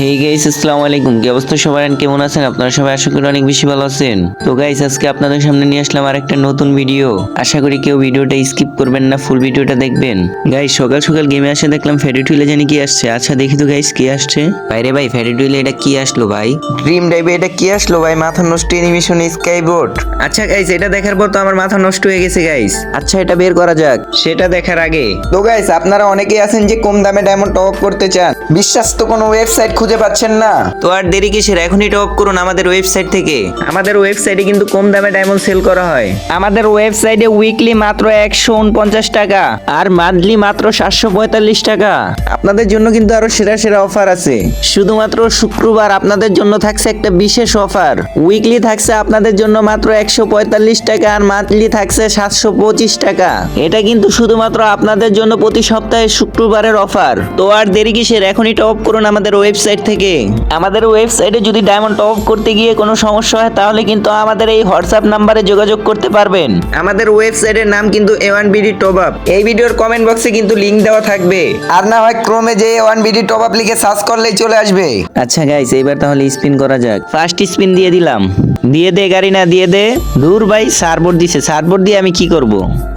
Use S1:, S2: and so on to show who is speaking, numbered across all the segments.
S1: Hey guys আসসালামু আলাইকুম। কি অবস্থা সবার? And কেমন আছেন? আপনারা সবাই আশা করি অনেক বেশি ভালো আছেন। তো গাইস আজকে আপনাদের সামনে নিয়ে আসলাম আর একটা নতুন ভিডিও আশা করি কেউ ভিডিওটা স্কিপ করবেন না ফুল ভিডিওটা দেখবেন। গাইস সকাল সকাল গেমে আসে দেখলাম ফেরি টুইলে জানি কি আসছে। আচ্ছা দেখি তো গাইস কি আসছে? বাইরে ভাই ফেরি টুইলে এটা কি আসলো ভাই?
S2: ড্রিম ড্রাইভে এটা কি আসলো ভাই? মাথা নষ্ট অ্যানিমেশন স্কাইবোর্ড
S1: আচ্ছা গাইস এটা দেখার পর তো আমার মাথা নষ্ট হয়ে গেছে গাইস আচ্ছা এটা বের করা যাক। সেটা দেখার আগে।
S2: তো গাইস আপনারা অনেকেই আছেন যে কম দামে ডায়মন্ড টপ করতে চান। বিশ্বাস তো কোনো ওয়েবসাইট খুঁজে পাচ্ছেন না।
S1: তো আর দেরি কিসের? এখনই টপ করুন আমাদের ওয়েবসাইট থেকে। আমাদের ওয়েবসাইটে কিন্তু কম দামে ডায়মন্ড সেল করা হয়। আমাদের ওয়েবসাইটে উইকলি মাত্র একশো উনপঞ্চাশ টাকা আর মান্থলি মাত্র সাতশো পঁয়তাল্লিশ টাকা।
S2: আপনাদের জন্য কিন্তু আরও সেরা সেরা অফার আছে।
S1: শুধুমাত্র শুক্রবার আপনাদের জন্য থাকছে একটা বিশেষ অফার উইকলি থাকছে আপনাদের জন্য মাত্র একশো পঁয়তাল্লিশ টাকা আর মান্থলি থাকছে সাতশো পঁচিশ টাকা। এটা কিন্তু শুধুমাত্র আপনাদের জন্য প্রতি সপ্তাহে শুক্রবারের অফার তো আর দেরি কিসের? এখনই টপ করুন আমাদের ওয়েবসাইট থেকে। আমাদের ওয়েবসাইটে যদি ডায়মন্ড টপ করতে গিয়ে কোনো সমস্যা হয় তাহলে কিন্তু আমাদের এই হোয়াটসঅ্যাপ নাম্বারে যোগাযোগ করতে পারবেন।
S2: আমাদের ওয়েবসাইটের নাম কিন্তু A one BD top up এই ভিডিওর কমেন্ট বক্সে কিন্তু লিঙ্ক দেওয়া থাকবে। আর না হয় ক্রোমে যে A one BD top up লিখে সার্চ করলেই চলে আসবে।
S1: আচ্ছা গাইস এবার তাহলে স্পিন করা যাক। ফার্স্ট স্পিন দিয়ে দিলাম। দিয়ে দে গাড়ি না, দিয়ে দে। দূর ভাই, সারবোর্ড দিছে। সারবোর্ড দিয়ে আমি কি করব?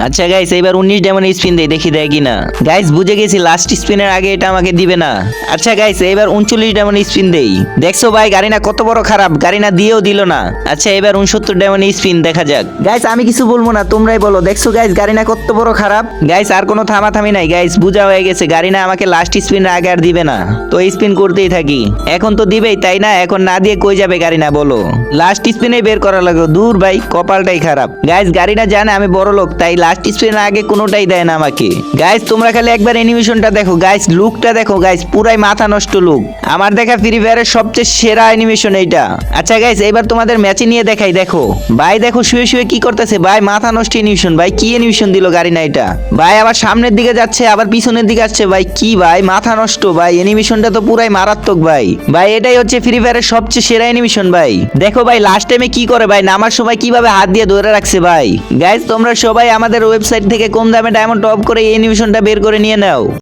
S1: আচ্ছা গাইস এবার উনিশ ডেমন স্পিন দেই, দেখি দেয় কিনা। গাইস বুঝে গেছি লাস্ট স্পিনের আগে এটা আমাকে দিবে না। আচ্ছা গাইস এবার উনচল্লিশ ডেমন স্পিন দেই। দেখছ ভাই, গাড়ি না কত বড় খারাপ, গাড়ি না দিয়েও দিল না। আচ্ছা এবার উনসত্তর ডেমন স্পিন দেখা যাক। গাইস আমি কিছু বলব না, তোমরাই বলো। দেখছ গাইস গাড়ি না কত বড় খারাপ? গাইস আর কোনো থামাথামি নাই। গাইস বুঝা হয়ে গেছে, গাড়ি না আমাকে লাস্ট স্পিনের আগে আর দিবে না। তো স্পিন করতেই থাকি। এখন তো দিবেই, তাই না? এখন না দিয়ে কই যাবে গাড়ি না, বলো। লাস্ট স্পিনে বের করা লাগল দূর ভাই, কপালটাই খারাপ। গাইস গাড়ি না জানে আমি বড় লোক, তাই লাস্ট স্পিনের আগে কোনোটাই দেয় না আমাকে। গাইস তোমরা খালি একবার অ্যানিমেশনটা দেখো। গাইস লুকটা দেখো। গাইস পুরাই মাথা নষ্ট লুক আমার দেখা ফ্রি ফায়ারের সবচেয়ে সেরা অ্যানিমেশন এইটা। আচ্ছা গাইস এবার তোমাদের ম্যাচে নিয়ে দেখাই, দেখো। ভাই, দেখো, শুয়ে শুয়ে কি করতেছে? ভাই, মাথা নষ্ট অ্যানিমেশন ভাই, কি অ্যানিমেশন দিল গাড়ি না এটা? ভাই, আবার সামনের দিকে যাচ্ছে, আবার পিছনের দিকে আসছে। ভাই, কি ভাই? মাথা নষ্ট, ভাই। অ্যানিমেশনটা তো পুরাই মারাত্মক, ভাই। ভাই, এটাই হচ্ছে ফ্রি ফায়ারের সবচেয়ে সেরা অ্যানিমেশন ভাই। দেখো, ভাই লাস্ট টাইমে কি করে ভাই? নামার সময় কীভাবে হাত দিয়ে ধরে রাখছে ভাই? গাইজ তোমরা সবাই আমাদের ওয়েবসাইট থেকে কম দামে ডায়মন্ড টপ করে এই অ্যানিমেশনটা বের করে নিয়ে নাও।